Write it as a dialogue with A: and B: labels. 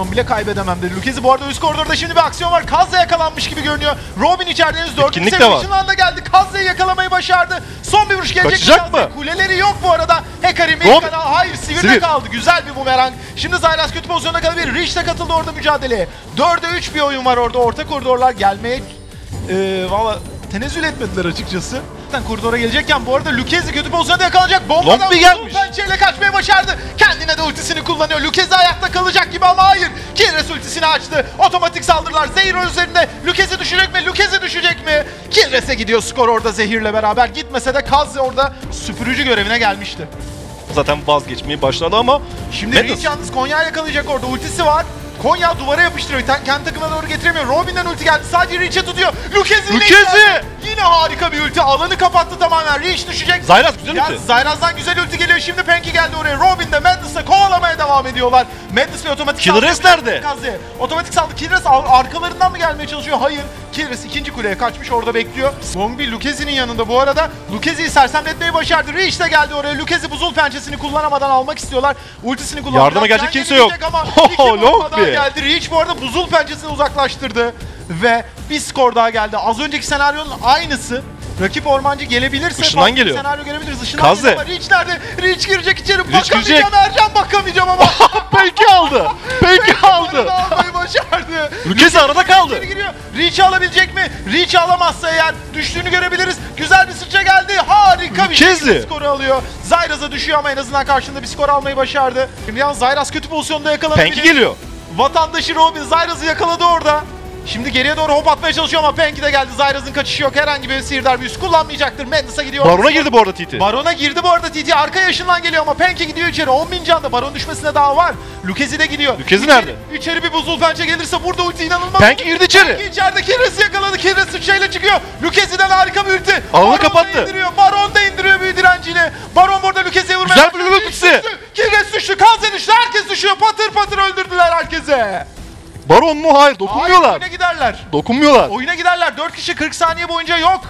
A: minyon bile kaybedemem dedi. Lucchesi bu arada üst koridorda şimdi bir aksiyon var. Kazza yakalanmış gibi görünüyor. Robin içeride henüz 4.
B: Etkinlik de
A: seviye
B: var.
A: ışınlandı geldi. Kazza'yı yakalamayı başardı. Son bir vuruş gelecek.
B: Kaçacak mı?
A: Kuleleri yok bu arada. Hekarim ilk kanal. Hayır Sivir'de
B: Sivir.
A: kaldı. Güzel bir bumerang. Şimdi Zayras kötü pozisyonda kalabilir. Rich de katıldı orada mücadeleye. 4'e 3 bir oyun var orada. Orta koridorlar gelmeye ee, valla tenezzül etmediler açıkçası. Zaten koridora gelecekken bu arada Lucchesi kötü pozisyonda yakalanacak. Bombadan
B: Long gelmiş.
A: pençeyle kaçmayı başardı. Kendine de ultisini kullanıyor. Lucchesi ayakta kalacak gibi ama hayır. Killres ultisini açtı. Otomatik saldırılar. Zehir üzerinde. Lucchesi düşecek mi? Lucchesi düşecek mi? Killres'e gidiyor skor orada Zehir'le beraber. Gitmese de Kaz orada süpürücü görevine gelmişti.
B: Zaten vazgeçmeyi başladı ama
A: Şimdi. Reach yalnız Konya yakalayacak orada. Ultisi var. Konya duvara yapıştırıyor. Kendi takımına doğru getiremiyor. Robin'den ulti geldi. Sadece Reach'e tutuyor. Lucchesi! içeride. Yine harika bir ulti. Alanı kapattı tamamen. Reach düşecek.
B: Zayras güzel ulti.
A: Zayraz'dan güzel ulti geliyor. Şimdi Penki geldi oraya. Robin de Madness'la kovalamaya devam ediyorlar. Madness ve otomatik
B: Killer
A: saldırı
B: Race nerede?
A: Kazi. Otomatik saldırı. Killers ar- arkalarından mı gelmeye çalışıyor? Hayır. Killers ikinci kuleye kaçmış orada bekliyor. Longby Lucchesi'nin yanında bu arada. Lucchesi'yi sersemletmeyi başardı. Reach de geldi oraya. Lucchesi buzul pençesini kullanamadan almak istiyorlar. Ultisini kullandı.
B: Yardıma gelecek kimse yok.
A: Ama bomba daha geldi. Reach bu arada buzul pençesini uzaklaştırdı. Ve bir skor daha geldi. Az önceki senaryonun aynısı. Rakip ormancı gelebilirse
B: Işından geliyor.
A: senaryo görebiliriz. Işından
B: Kaze.
A: geliyor ama Reach nerede? Reach girecek içeri.
B: Reach
A: bakamayacağım
B: girecek.
A: Ercan bakamayacağım ama.
B: Peki aldı. Peki aldı.
A: almayı başardı.
B: Lucchesi arada kaldı.
A: Reach'i alabilecek mi? Reach alamazsa eğer düştüğünü görebiliriz. Güzel bir sıçra geldi. Harika bir şekilde skoru alıyor. Zyras'a düşüyor ama en azından karşında bir skor almayı başardı. Şimdi yalnız Zyras kötü pozisyonda yakalanabilir.
B: Penki geliyor.
A: Vatandaşı Robin Zyras'ı yakaladı orada. Şimdi geriye doğru hop atmaya çalışıyor ama Penki de geldi. Zyras'ın kaçışı yok. Herhangi bir sihirdar büyüsü kullanmayacaktır. Madness'a gidiyor.
B: Barona girdi bu arada TT.
A: Barona girdi bu arada TT arka yaşından geliyor ama Penke gidiyor içeri 10 bin canda Baron düşmesine daha var. Lucchesi de gidiyor. İçeri-
B: nerede?
A: İçeri bir buzul pençe gelirse burada ulti inanılmaz.
B: Penki girdi içeri.
A: Penke içeride Kirres'i yakaladı. Kirres sıçrayla çıkıyor. Lucchesi'den harika bir ulti. Da
B: kapattı.
A: indiriyor. Baron da indiriyor büyü direnciyle. Baron burada Lucchesi'ye vurmaya
B: Güzel bir.
A: Düştü. Kirres düştü. Kaze düştü. Herkes düşüyor. Patır patır öldürdüler herkese.
B: Baron mu? Hayır
A: Hayır
B: dokunmuyorlar.
A: oyuna giderler.
B: Dokunmuyorlar.
A: Oyuna giderler. 4 kişi 40 saniye boyunca yok.